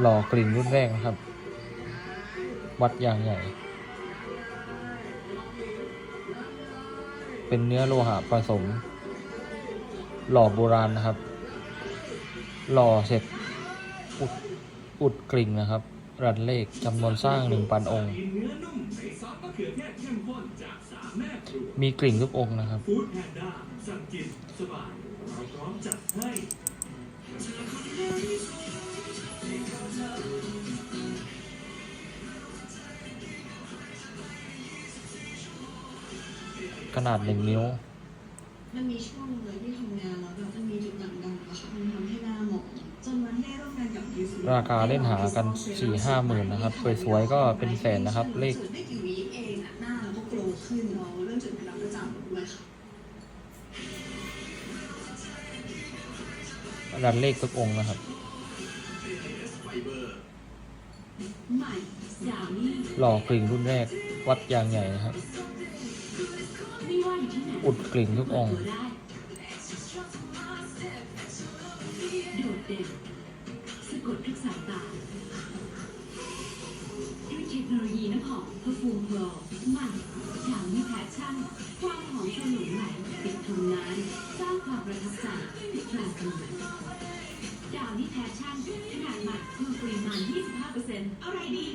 หล่อกลิ่นรุ่นแรกนะครับ วัดยางใหญ่ เป็นเนื้อโลหะผสม หล่อโบราณนะครับ หล่อเสร็จอุดอุดกลิ่งนะครับ รันเลขจำนวนสร้างหนึ่งพันองค์ มีกลิ่งทุกองค์นะครับ ขนาดหนึ่งนิ้ว มันมีช่วงหนึงเลยที่ทำงานแล้วแบบมันมีจุดด่างดำอะค่ะมันทำให้หน้าหมองจนวันที่ได้ร่วมงานกับยูซูราคาเล่นหากันสี่ห้าหมื่นนะครับ สวยๆก็เป็นแสนนะครับ เลขไม่กี่วีคเองอะหน้าเราก็โกลว์ขึ้นเราเริ่มจุดเป็นรับประจำด้วยค่ะรันเลขทุกองค์นะครับใหม่ดาวนี่หล่อกลิ่งรุ่นแรกวัดยางใหญ่นะครับไม่ว่า อุดกลิ่งทุกองค์โดดเด่นสะกดทุกสายตาด้วยเทคโนโลยีน้ำหอมเพอร์ฟูมโปรมันดาวนี่แพชชั่นความหอมสนุนใหม่ติดทนนานสร้างความประทับใจติดตราตรึงดาวนี่แพชชั่นขนาดใหม่เพิ่มปริมาณ 25%อะไรดี